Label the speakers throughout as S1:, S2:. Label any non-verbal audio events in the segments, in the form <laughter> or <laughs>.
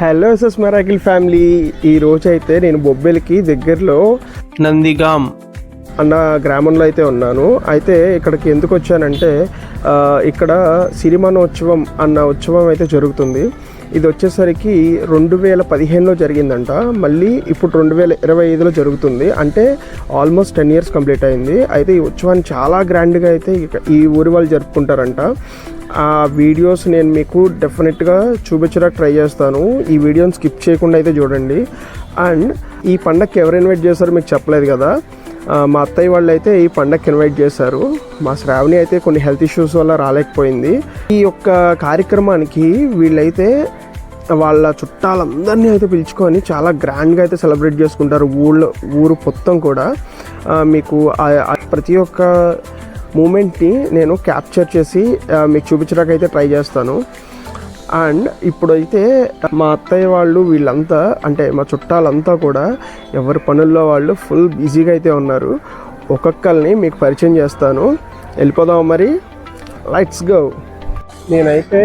S1: Hello సస్ miracle family ఈ రోజు అయితే నేను బొబ్బెలికి దగ్గరలో
S2: నందిగాం
S1: అన్న గ్రామంలో అయితే ఉన్నాను. అయితే ఇక్కడికి ఎందుకు వచ్చానంటే ఇక్కడ సిరిమానోత్సవం అన్న ఉత్సవం అయితే జరుగుతుంది. ఇది వచ్చేసరికి రెండు వేల పదిహేనులో జరిగిందంట. మళ్ళీ ఇప్పుడు రెండు వేల ఇరవై ఐదులో జరుగుతుంది. అంటే ఆల్మోస్ట్ టెన్ ఇయర్స్ కంప్లీట్ అయింది. అయితే ఈ ఉత్సవాన్ని చాలా గ్రాండ్గా అయితే ఈ ఊరి వాళ్ళు జరుపుకుంటారంట. ఆ వీడియోస్ నేను మీకు డెఫినెట్గా చూపించడానికి ట్రై చేస్తాను. ఈ వీడియోని స్కిప్ చేయకుండా అయితే చూడండి. అండ్ ఈ పండగకి ఎవరు ఇన్వైట్ చేశారో మీకు చెప్పలేదు కదా. మా అత్తయ్య వాళ్ళు అయితే ఈ పండగకి ఇన్వైట్ చేశారు. మా శ్రావణి అయితే కొన్ని హెల్త్ ఇష్యూస్ వల్ల రాలేకపోయింది. ఈ యొక్క కార్యక్రమానికి వీళ్ళైతే వాళ్ళ చుట్టాలందరినీ అయితే పిలుచుకొని చాలా గ్రాండ్గా అయితే సెలబ్రేట్ చేసుకుంటారు ఊళ్ళో ఊరు మొత్తం కూడా. మీకు ప్రతి ఒక్క మూమెంట్ని నేను క్యాప్చర్ చేసి మీకు చూపించడానికి అయితే ట్రై చేస్తాను. అండ్ ఇప్పుడైతే మా అత్తయ్య వాళ్ళు వీళ్ళంతా అంటే మా చుట్టాలంతా కూడా ఎవరి పనుల్లో వాళ్ళు ఫుల్ బిజీగా అయితే ఉన్నారు. ఒక్కొక్కరిని మీకు పరిచయం చేస్తాను. వెళ్ళిపోదాం మరి. Lights go. నేనైతే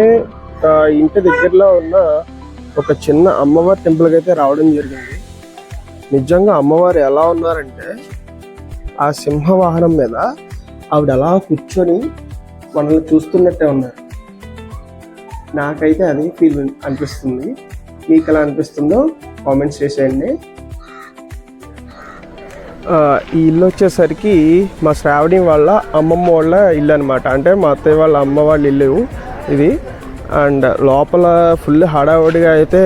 S1: ఇంటి దగ్గరలో ఉన్న ఒక చిన్న అమ్మవారి టెంపుల్కి అయితే రావడం జరిగింది. నిజంగా అమ్మవారు ఎలా ఉన్నారంటే ఆ సింహవాహనం మీద ఆవిడ అలా కూర్చొని మనల్ని చూస్తున్నట్టే ఉన్నారు. నాకైతే అది ఫీల్ అనిపిస్తుంది. మీకు ఎలా అనిపిస్తుందో కామెంట్స్ చేసేయండి. ఈ ఇల్లు వచ్చేసరికి మా శ్రావణి వాళ్ళ అమ్మమ్మ వాళ్ళ ఇల్లు అనమాట అంటే మా అత్తయ్య వాళ్ళ అమ్మ వాళ్ళ ఇల్లు ఇది. అండ్ లోపల ఫుల్ హడావుడిగా అయితే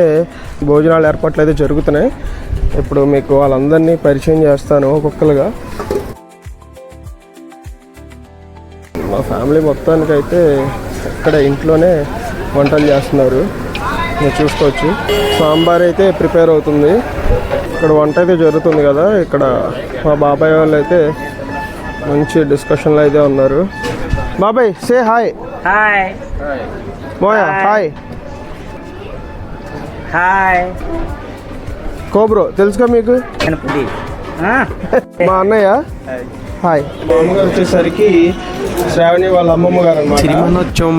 S1: భోజనాలు ఏర్పాట్లు అయితే జరుగుతున్నాయి. ఇప్పుడు మీకు వాళ్ళందరినీ పరిచయం చేస్తాను ఒక్కొక్కరుగా. మా ఫ్యామిలీ మొత్తానికి అయితే ఇక్కడ ఇంట్లోనే వంటలు చేస్తున్నారు. మీరు చూసుకోవచ్చు. సాంబార్ అయితే ప్రిపేర్ అవుతుంది. ఇక్కడ వంట అయితే జరుగుతుంది కదా. ఇక్కడ మా బాబాయ్ వాళ్ళు అయితే మంచి డిస్కషన్లో అయితే ఉన్నారు. బాబాయ్ say hi
S3: hi
S1: Moya hi
S3: hi
S1: కోబ్రో తెలుసుగా మీకు మా అన్నయ్య హాయ్ వచ్చేసరికి శ్రావణి వాళ్ళ అమ్మమ్మ గారు అనమాట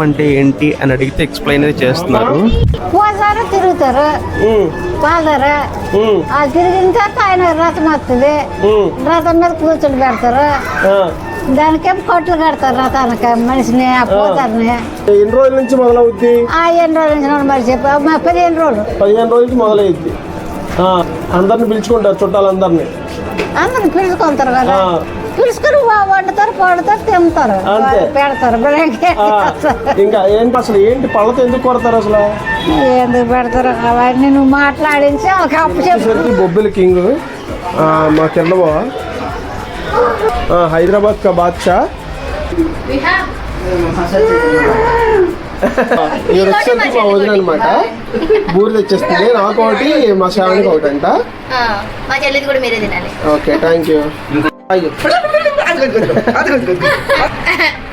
S2: అంటే ఏంటి అని అడిగితే ఎక్స్ప్లెయిన్ అయితే చేస్తున్నారు.
S4: పోతారు తిరుగుతారు. పాదారు ఆ తిరిగిన తర్వాత ఆయన రథం వస్తుంది. రథం మీద కూర్చొని పెడతారు. దానికేం కొట్లు కడతారు రథానికి మనిషిని ఆ పోతారుని.
S1: ఎన్ని రోజుల నుంచి మొదలవుద్ది?
S4: ఆ ఎన్ని రోజుల నుంచి మరి చెప్పి. పదిహేను రోజులు.
S1: పదిహేను రోజులకి మొదలైద్ది అందరిని పిలుచుకుంటారు చుట్టాలందరినీ.
S4: అందరిని పిలుచుకుంటారు కదా. పిలుచుకొని వండుతారు పడుతారు తింటారు. పెడతారు
S1: ఇంకా ఏంటి అసలు? ఏంటి పళ్ళతో ఎందుకు కొడతారు అసలు?
S4: ఎందుకు పెడతారు? అవన్నీ నువ్వు మాట్లాడించి వాళ్ళకి అప్పు చెప్పు.
S1: బొబ్బిలి కింగ్ మా కింద హైదరాబాద్ కా బాద్షా? ఇవి <laughs> వచ్చేసరికి మా వదిన అనమాట బూరి తెచ్చేస్తుంది. నాకు ఒకటి మా శ్రావణికి ఒకటి అంట
S5: ఆ, మా చెల్లిది కూడా మీరే తినాలి.
S1: Okay thank you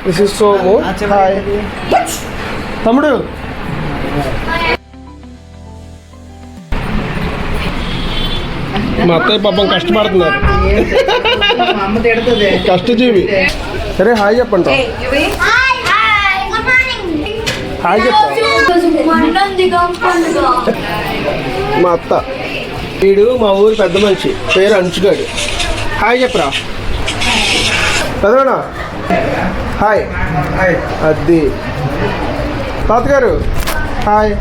S1: this is Somu hi తమ్ముడు. మా అత్తయ్య పాపం కష్టపడుతున్నారు. కష్టజీవి. సరే హాయ్ చెప్పండి. హాయ్ చెప్తా మా అత్త. వీడు మా ఊరి పెద్ద మనిషి. పేరు అంచుగాడు. హాయ్ చెప్పరా. చదవనా హాయ్. అది. తాతగారు. హాయ్.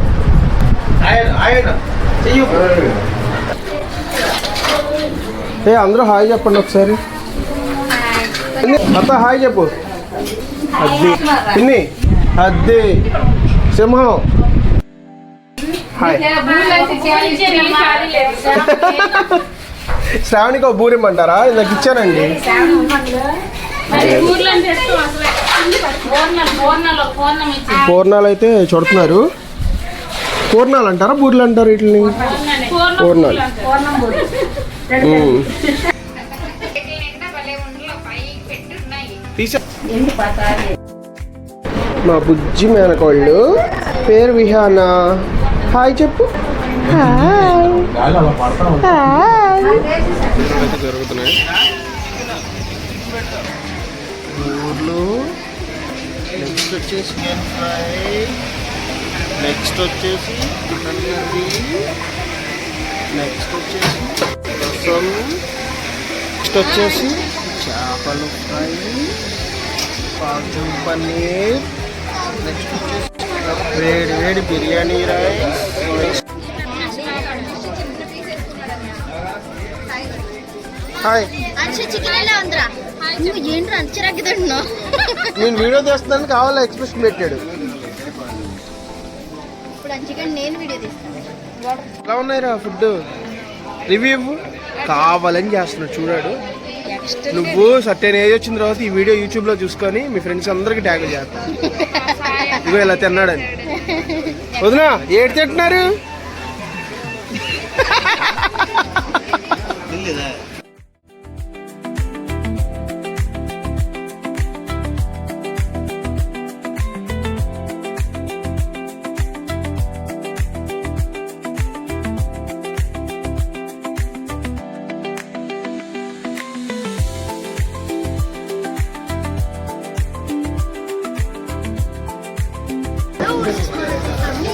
S1: ఏ అందరూ హాయ్ చెప్పండి ఒకసారి. అత్త హాయ్ చెప్పు. అద్ది పిన్ని అద్ది సింహం. హాయ్. శ్రావణికి ఒక బూరిమ్మంటారా నాకు ఇచ్చానండి. పూర్ణాలు అయితే చుడుతున్నారు. పూర్ణాలు అంటారా? బూరెలు అంటారు వీటిని? పూర్ణాలు. మా బుజ్జి మేనకోళ్ళు. పేరు విహానా. హాయ్ చెప్పు. హాయ్. హాయ్. జరుగుతున్నాయి ఊర్లో నెక్స్ట్ వచ్చేసి ఫ్రై నెక్స్ట్ వచ్చేసి మటన్ కర్రీ నెక్స్ట్ వచ్చేసి రసం నెక్స్ట్ వచ్చేసి చేపలు ఫ్రై కాజు పన్నీర్ నెక్స్ట్ వచ్చేసి వేడి వేడి బిర్యానీ రైస్. హాయ్. నేను వీడియో చేస్తున్నాను కావాలా ఎక్స్ప్రెషన్ పెట్టాడు.
S5: ఇప్పుడు నేను వీడియో తీస్తాను.
S1: ఎలా ఉన్నాయిరా ఫుడ్? రివ్యూ కావాలని చేస్తున్నాడు చూడాడు. నువ్వు సర్టెన్ ఏజ్ వచ్చిన తర్వాత ఈ వీడియో యూట్యూబ్లో చూసుకొని మీ ఫ్రెండ్స్ అందరికి ట్యాగ్ చేస్తాను ఇగో ఇలా తిన్నాడని. వదినా ఏడు తింటున్నారు?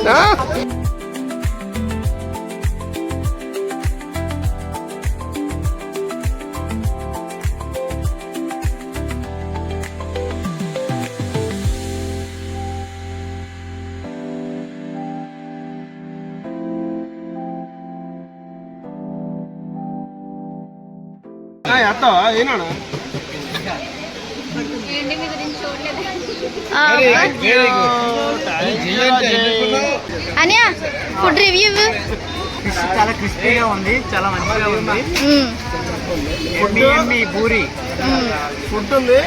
S1: ఆ? ఆ, ఎత్తావా ఏనాడా
S5: అనియా ఫుడ్ రివ్యూ
S3: చాలా క్రిస్పీగా ఉంది చాలా మంచిగా ఉంది. ఎమ్మి ఎమ్మి పూరి
S1: ఫుడ్ ఉంది?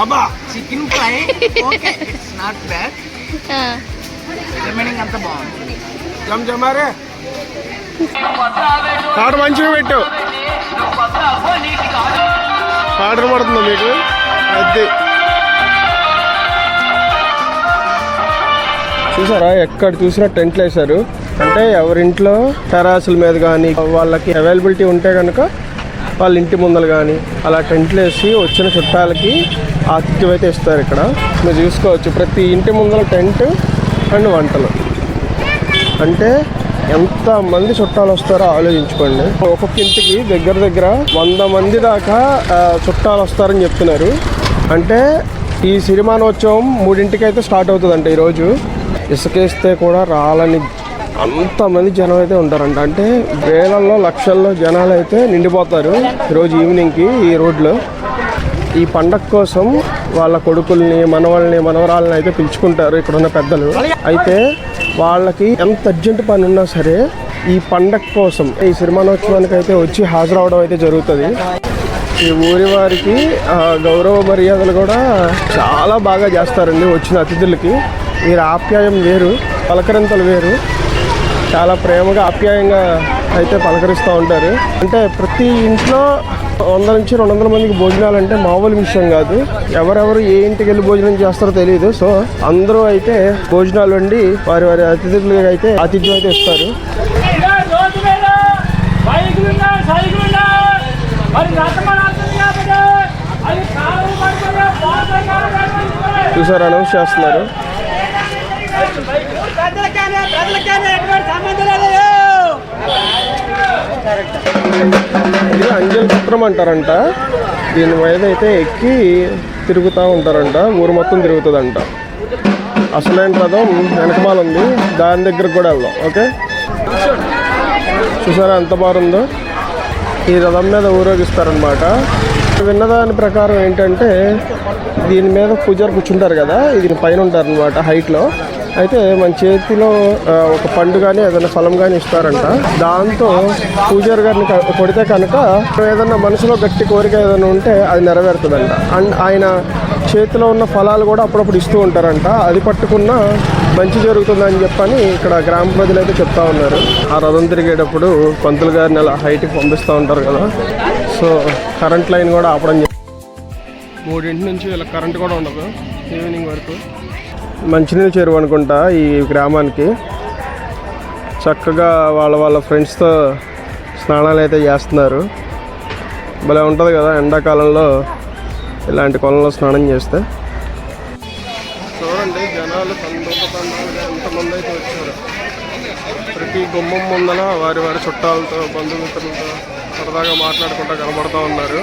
S1: అబ్బా!
S3: Chicken fry. Okay it's not bad remaining అంతా బాగుంది.
S1: జమ్ జమారే ఆర్డర్ మంచిగా పెట్టు. ఆర్డర్ పడుతుందా మీకు? అది చూసారా? ఎక్కడ చూసినా టెంట్లు వేశారు. అంటే ఎవరింట్లో టెరాసుల మీద కానీ వాళ్ళకి అవైలబిలిటీ ఉంటే కనుక వాళ్ళ ఇంటి ముందలు కానీ అలా టెంట్లు వేసి వచ్చిన చుట్టాలకి ఆతిథ్యం అయితే ఇస్తారు ఇక్కడ. మీరు చూసుకోవచ్చు ప్రతి ఇంటి ముందర టెంట్ అండ్ వంటలు. అంటే ఎంత మంది చుట్టాలు వస్తారో ఆలోచించుకోండి. ఒక్కొక్క ఇంటికి దగ్గర దగ్గర వంద మంది దాకా చుట్టాలు వస్తారని చెప్తున్నారు. అంటే ఈ సిరిమానోత్సవం మూడింటికి అయితే స్టార్ట్ అవుతుందంట ఈరోజు. ఇసుకేస్తే కూడా రాలని అంతమంది జనం అయితే ఉంటారంట. అంటే వేలల్లో లక్షల్లో జనాలు అయితే నిండిపోతారు ఈరోజు ఈవినింగ్కి ఈ రోడ్లో. ఈ పండగ కోసం వాళ్ళ కొడుకుల్ని మనవాళ్ళని మనవరాలని అయితే పిలుచుకుంటారు ఇక్కడ ఉన్న పెద్దలు. అయితే వాళ్ళకి ఎంత అర్జెంట్ పని ఉన్నా సరే ఈ పండగ కోసం ఈ సిరిమానోత్సవానికి అయితే వచ్చి హాజరవడం అయితే జరుగుతుంది. ఈ ఊరి వారికి గౌరవ మర్యాదలు కూడా చాలా బాగా చేస్తారండి వచ్చిన అతిథులకి. వీరి ఆప్యాయం వేరు పలకరింతలు వేరు. చాలా ప్రేమగా ఆప్యాయంగా అయితే పలకరిస్తూ ఉంటారు. అంటే ప్రతి ఇంట్లో వంద నుంచి రెండు వందల మందికి భోజనాలు అంటే మామూలు విషయం కాదు. ఎవరెవరు ఏ ఇంటికి వెళ్ళి భోజనం చేస్తారో తెలియదు సో అందరూ అయితే భోజనాలు వండి వారి వారి అతిథులకు అయితే ఆతిథ్యం అయితే ఇస్తారు. చూసారు అనౌన్స్ చేస్తున్నారు.
S6: ప్రజలకైనా ప్రజలకైనా ఎటువంటి సంబంధం లేదు
S1: ఇది అంజల్ చిత్రం అంటారంట. దీని మీద అయితే ఎక్కి తిరుగుతూ ఉంటారంట. ఊరు మొత్తం తిరుగుతుందంట. అసలైన రథం వెనకమాల ఉంది. దాని దగ్గర కూడా వెళ్దాం. ఓకే? చూసారా ఎంత బాగుందో? ఈ రథం మీద ఊరేగిస్తారనమాట విన్నదాని ప్రకారం ఏంటంటే దీని మీద పూజారు కూర్చుంటారు కదా? దీని పైన ఉంటారనమాట హైట్లో. అయితే మన చేతిలో ఒక పండు కానీ ఏదైనా ఫలం కానీ ఇస్తారంట. దాంతో పూజారి గారిని కొడితే కనుక ఏదైనా మనసులో గట్టి కోరిక ఏదైనా ఉంటే అది నెరవేరుతుందంట. అండ్ ఆయన చేతిలో ఉన్న ఫలాలు కూడా అప్పుడప్పుడు ఇస్తూ ఉంటారంట. అది పట్టుకున్న మంచి జరుగుతుందని చెప్పని ఇక్కడ గ్రామ ప్రజలు అయితే చెప్తా ఉన్నారు. ఆ రథం తిరిగేటప్పుడు పంతులు గారిని అలా హైట్కి పంపిస్తూ ఉంటారు కదా. సో కరెంట్ లైన్ కూడా ఆపడం జరి- మూడింటి నుంచి ఇలా కరెంట్ కూడా ఉండదు ఈవినింగ్ వరకు. మంచినీళ్ళు చెరువు అనుకుంటా ఈ గ్రామానికి. చక్కగా వాళ్ళ వాళ్ళ ఫ్రెండ్స్తో స్నానాలు అయితే చేస్తున్నారు. భలే ఉంటుంది కదా ఎండాకాలంలో ఇలాంటి కొలంలో స్నానం చేస్తే. చూడండి జనాలు చుట్టాలు ఎంతమంది అయితే వచ్చారు. ప్రతి గుమ్మం ముందన వారి వారి చుట్టాలతో బంధుమిత్రులతో సరదాగా మాట్లాడుకుంటూ కనబడుతూ ఉన్నారు.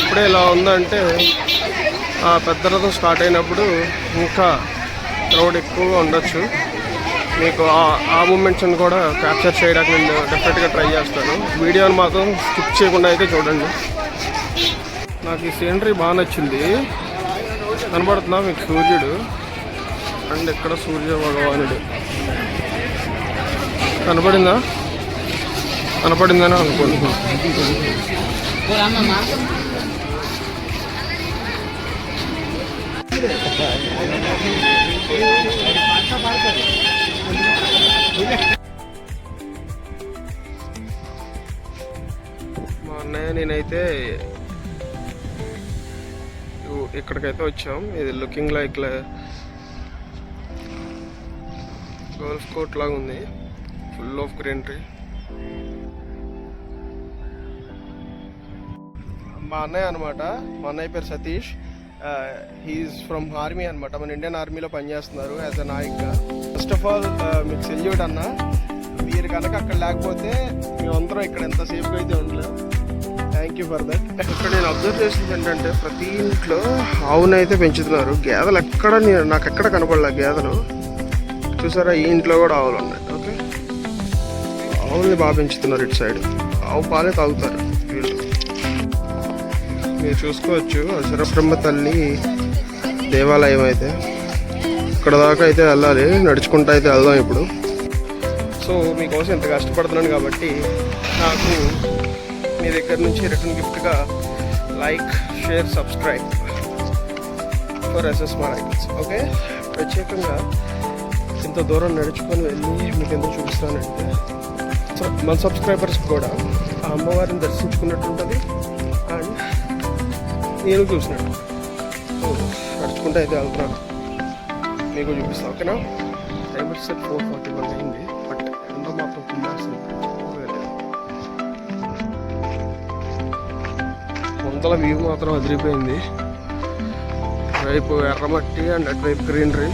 S1: ఇప్పుడే ఇలా ఉందంటే పెద్ద రథం స్టార్ట్ అయినప్పుడు ఇంకా క్రౌడ్ ఎక్కువగా ఉండొచ్చు. మీకు ఆ- మూమెంట్స్ని కూడా క్యాప్చర్ చేయడానికి నేను డెఫినెట్గా ట్రై చేస్తాను. వీడియోని మాత్రం స్కిప్ చేయకుండా అయితే చూడండి. నాకు ఈ సీనరీ బాగా నచ్చింది. కనబడుతున్నా మీకు సూర్యుడు? అండ్ ఇక్కడ సూర్య భగవానుడు. కనపడిందా కనపడిందని అనుకుంటున్నాను. మా అన్నయ్య నేనైతే ఇక్కడికైతే వచ్చాం. ఇది లుకింగ్ లైక్ గోల్ఫ్ కోర్ట్ లాగా ఉంది. ఫుల్ ఆఫ్ గ్రీనరీ మా అన్నయ్య అనమాట మా అన్నయ్య పేరు సతీష్. హీఈస్ ఫ్రమ్ ఆర్మీ అనమాట మన ఇండియన్ ఆర్మీలో పనిచేస్తున్నారు యాజ్ అ నాయక్గా ఫస్ట్ ఆఫ్ ఆల్ మీకు సెల్యూట్ అన్న. మీరు కనుక అక్కడ లేకపోతే మేమందరం ఇక్కడ ఎంత సేఫ్గా అయితే ఉండలేదు థ్యాంక్ యూ ఫర్ దట్ ఇక్కడ నేను అబ్జర్వ్ చేసింది ఏంటంటే ప్రతి ఇంట్లో ఆవునైతే పెంచుతున్నారు. గేదెలు ఎక్కడ నేను నాకు ఎక్కడ కనపడలే గేదెలు. చూసారా ఈ ఇంట్లో కూడా ఆవులు ఉన్నాయి. ఓకే ఆవుల్ని బాగా పెంచుతున్నారు ఇటు సైడ్. ఆవు పాలే తాగుతారు. మీరు చూసుకోవచ్చు. అసరబ్రహ్మ తల్లి దేవాలయం అయితే. ఇక్కడ దాకా అయితే వెళ్ళాలి. నడుచుకుంటూ అయితే వెళ్దాం ఇప్పుడు. సో మీకోసం ఇంత కష్టపడుతున్నాను కాబట్టి నాకు మీ దగ్గర నుంచి రిటర్న్ గిఫ్ట్గా like share subscribe for SS rights okay? ప్రత్యేకంగా ఇంత దూరం నడుచుకొని వెళ్ళి మీకు ఎందుకు చూపిస్తానంటే సో మన సబ్స్క్రైబర్స్ కూడా ఆ అమ్మవారిని దర్శించుకున్నట్టు ఉంటుంది నేను చూసినాను నడుచుకుంటే అయితే వెళ్తున్నాను మీకు చూపిస్తాను ఓకేనా? టైం వచ్చేసరికి ఫోర్ ఫార్టీ వన్ అయింది బట్ ఎండ మాత్రం కుమ్మేస్తుంది వందల వ్యూ మాత్రం అదిరిపోయింది. వైపు ఎర్రమట్టి అండ్ అటువైపు గ్రీనరీ.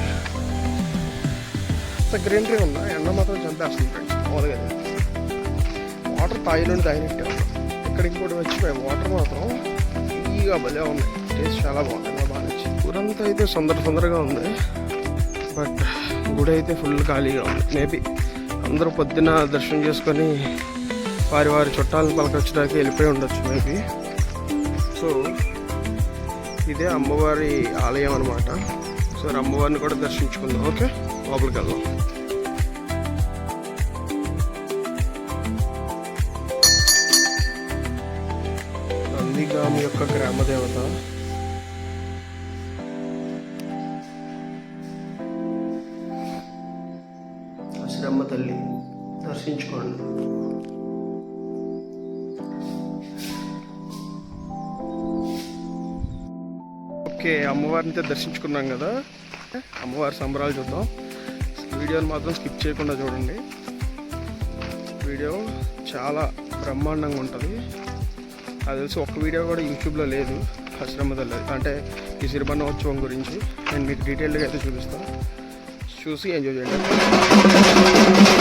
S1: అంత గ్రీనరీ ఉన్నా ఎండ మాత్రం చంపేస్తుంది మామూలుగా వాటర్ తాయి నుండి తాగినట్టే ఇక్కడ ఇంకోటి వచ్చి వాటర్ మాత్రం ఈగా భలే ఉంది. టేస్ట్ చాలా బాగుంది. నాకు బాగా నచ్చింది. ఊరంతా అయితే సొందర సుందరగా ఉంది. బట్ గుడి అయితే ఫుల్ ఖాళీగా ఉంది. మేబీ అందరూ పొద్దున దర్శనం చేసుకొని వారి వారి చుట్టాలను పలకొచ్చడానికి వెళ్ళిపోయి ఉండొచ్చు మేబీ సో ఇదే అమ్మవారి ఆలయం అనమాట సో అమ్మవారిని కూడా దర్శించుకుందాం. ఓకే లోపలికి వెళ్దాం. శ్రీరామ్ యొక్క గ్రామ దేవత తల్లి దర్శించుకోండి. ఓకే అమ్మవారిని అయితే దర్శించుకున్నాం కదా. అమ్మవారి సంబరాలు చూద్దాం. వీడియోని మాత్రం స్కిప్ చేయకుండా చూడండి. వీడియో చాలా బ్రహ్మాండంగా ఉంటుంది. అది తెలిసి ఒక్క వీడియో కూడా యూట్యూబ్లో లేదు. ఆశ్రమదల్లి అంటే ఈ సిరిబన్నోత్సవం గురించి. నేను మీకు డీటెయిల్గా అయితే చూపిస్తాను. చూసి ఎంజాయ్ చేయండి.